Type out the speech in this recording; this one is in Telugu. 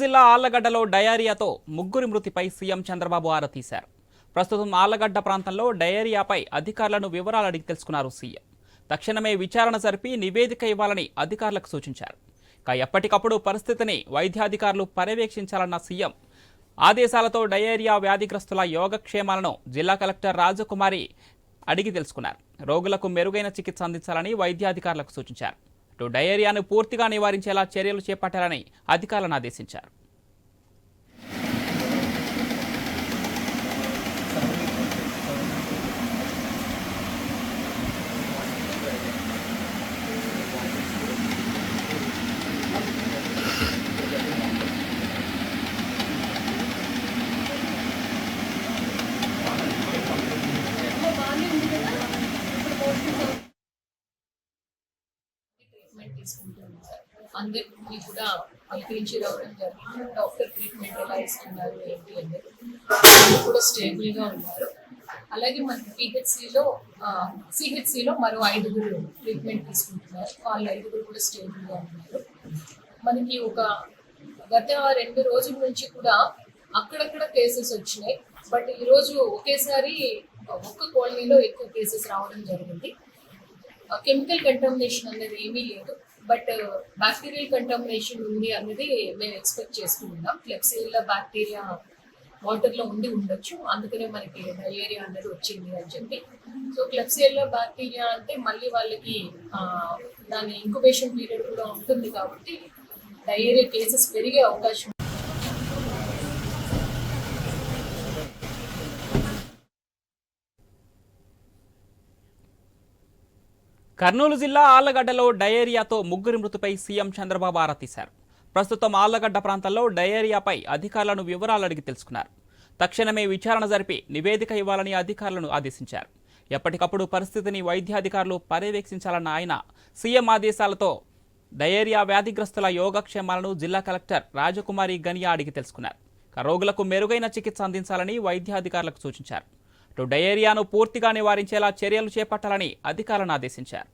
జిల్లా ఆళ్ళగడ్డలో డయేరియాతో ముగ్గురి మృతిపై సీఎం చంద్రబాబు ఆరా తీశారు. ప్రస్తుతం ఆళ్ళగడ్డ ప్రాంతంలో డయేరియాపై అధికారులను వివరాలు అడిగి తెలుసుకున్నారు సీఎం. తక్షణమే విచారణ జరిపి నివేదిక ఇవ్వాలని అధికారులకు సూచించారు. ఇక ఎప్పటికప్పుడు పరిస్థితిని వైద్యాధికారులు పర్యవేక్షించాలన్న సీఎం ఆదేశాలతో డయేరియా వ్యాధిగ్రస్తుల యోగక్షేమాలను జిల్లా కలెక్టర్ రాజకుమారి అడిగి తెలుసుకున్నారు. రోగులకు మెరుగైన చికిత్స అందించాలని వైద్యాధికారులకు సూచించారు. డయేరియాను పూర్తిగా నివారించేలా చర్యలు చేపట్టాలని అధికారులను ఆదేశించారు. తీసుకుంటున్నారు అందరికీ కూడా అనిపించి రావడం జరిగింది. డాక్టర్ ట్రీట్మెంట్ ఎలా ఇస్తున్నారు ఏంటి అనేది కూడా స్టేబుల్గా ఉన్నారు. అలాగే మనకి పిహెచ్సిలో సిహెచ్సిలో మరో ఐదుగురు ట్రీట్మెంట్ తీసుకుంటున్నారు. వాళ్ళ ఐదుగురు కూడా స్టేబుల్గా ఉన్నారు. మనకి ఒక గత రెండు రోజుల నుంచి కూడా అక్కడక్కడ కేసెస్ వచ్చినాయి. బట్ ఈ రోజు ఒకేసారి ఒక్క కాలనీలో ఎక్కువ కేసెస్ రావడం జరిగింది. కెమికల్ కంటామినేషన్ అనేది ఏమీ లేదు. బట్ బ్యాక్టీరియల్ కంటామినేషన్ ఉంది అనేది మేము ఎక్స్పెక్ట్ చేస్తున్నాం క్లెప్సిల్లా బ్యాక్టీరియా వాటర్లో ఉండి ఉండొచ్చు. అందుకనే మనకి డయేరియా అనేది వచ్చింది అని చెప్పి. సో క్లెప్సియల్లో బ్యాక్టీరియా అంటే మళ్ళీ వాళ్ళకి దాని ఇంక్యుబేషన్ పీరియడ్ కూడా ఉంటుంది కాబట్టి డయేరియా కేసెస్ పెరిగే అవకాశం కర్నూలు జిల్లా ఆళ్ళగడ్డలో డయేరియాతో ముగ్గురి మృతిపై సీఎం చంద్రబాబు ఆరా తీశారు. ప్రస్తుతం ఆళ్ళగడ్డ ప్రాంతంలో డయేరియాపై అధికారులను వివరాలు అడిగి తెలుసుకున్నారు. తక్షణమే విచారణ జరిపి నివేదిక ఇవ్వాలని అధికారులను ఆదేశించారు. ఎప్పటికప్పుడు పరిస్థితిని వైద్యాధికారులు పర్యవేక్షించాలన్న ఆయన సీఎం ఆదేశాలతో డయేరియా వ్యాధిగ్రస్తుల యోగక్షేమాలను జిల్లా కలెక్టర్ రాజకుమారి గనియా అడిగి తెలుసుకున్నారు. రోగులకు మెరుగైన చికిత్స అందించాలని వైద్యాధికారులకు సూచించారు. ఇటు డయేరియాను పూర్తిగా నివారించేలా చర్యలు చేపట్టాలని అధికారులను ఆదేశించారు.